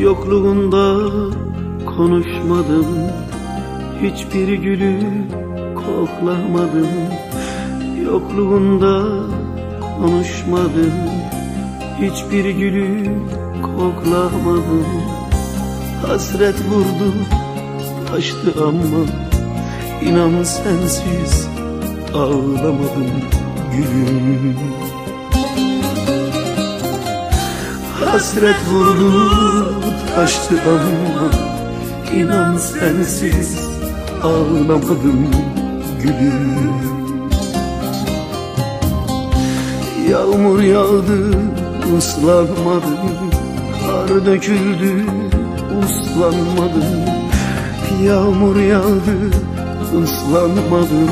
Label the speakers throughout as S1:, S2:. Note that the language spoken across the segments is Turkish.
S1: Yokluğunda konuşmadım. Hiçbir gülü koklamadım. Yokluğunda konuşmadım. Hiçbir gülü koklamadım. Hasret vurdu taştı ama inan sensiz ağlamadım gülüm. Hasret vurdu taştı ama inan sensiz ağlamadım gülüm. Yağmur yağdı ıslanmadım Kar döküldü uslanmadım. Yağmur yağdı ıslanmadım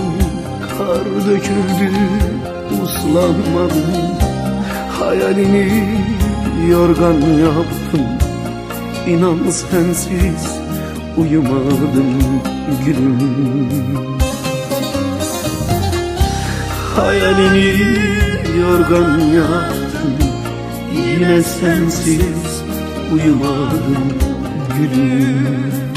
S1: Kar döküldü uslanmadım. Hayalini yorgan yaptım İnan sensiz uyumadım gülüm. Hayalini yorgan yaptım Yine sensiz uyumadım gülüm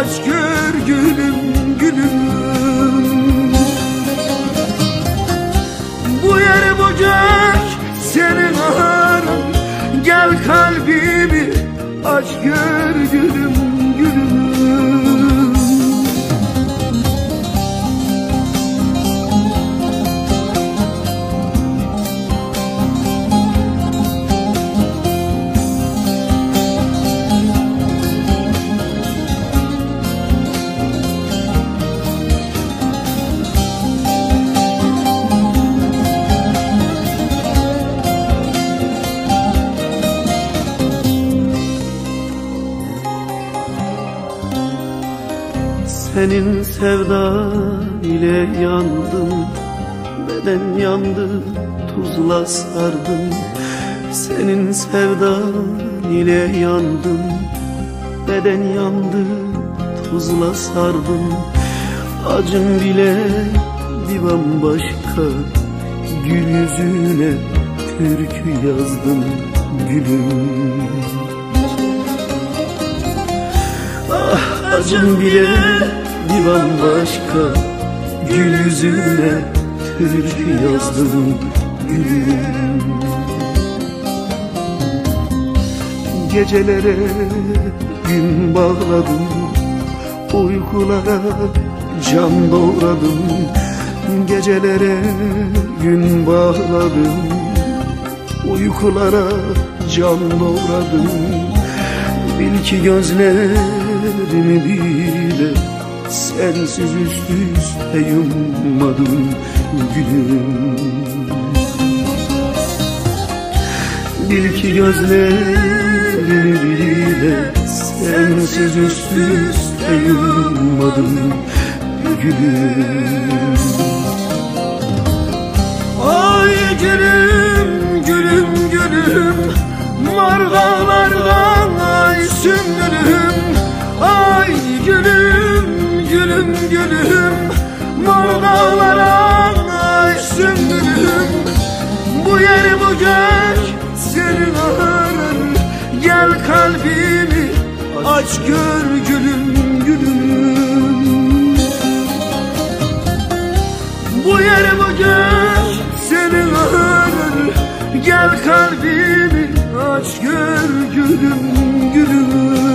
S1: aç gör gülüm gülüm. Bu yer gök senin arar Gel kalbimi aç gör Senin sevdan ile yandım Beden yandı tuzla sardım. Senin sevdan ile yandım Beden yandı tuzla sardım. Acım bile bir bambaşka Gül yüzüne türkü yazdım gülüm acım bile bir bambaşka Gül yüzüne türkü yazdım gülüm. Gecelere gün bağladım Uykulara can doğradım. Gecelere gün bağladım Uykulara can doğradım. Bil ki gözlerimi bile Sensiz üst üste yummadım gülüm. Bil ki gözlerimi bile Sensiz üst üste yummadım gülüm. Ay gülüm gülüm gülüm Mor gülüm Mor dağlardan ay sümbülüm. Bu yer bu gök senin arar Gel kalbimi aç gör gülüm gülüm. Bu yer bu gök senin arar Gel kalbimi aç gör gülüm gülüm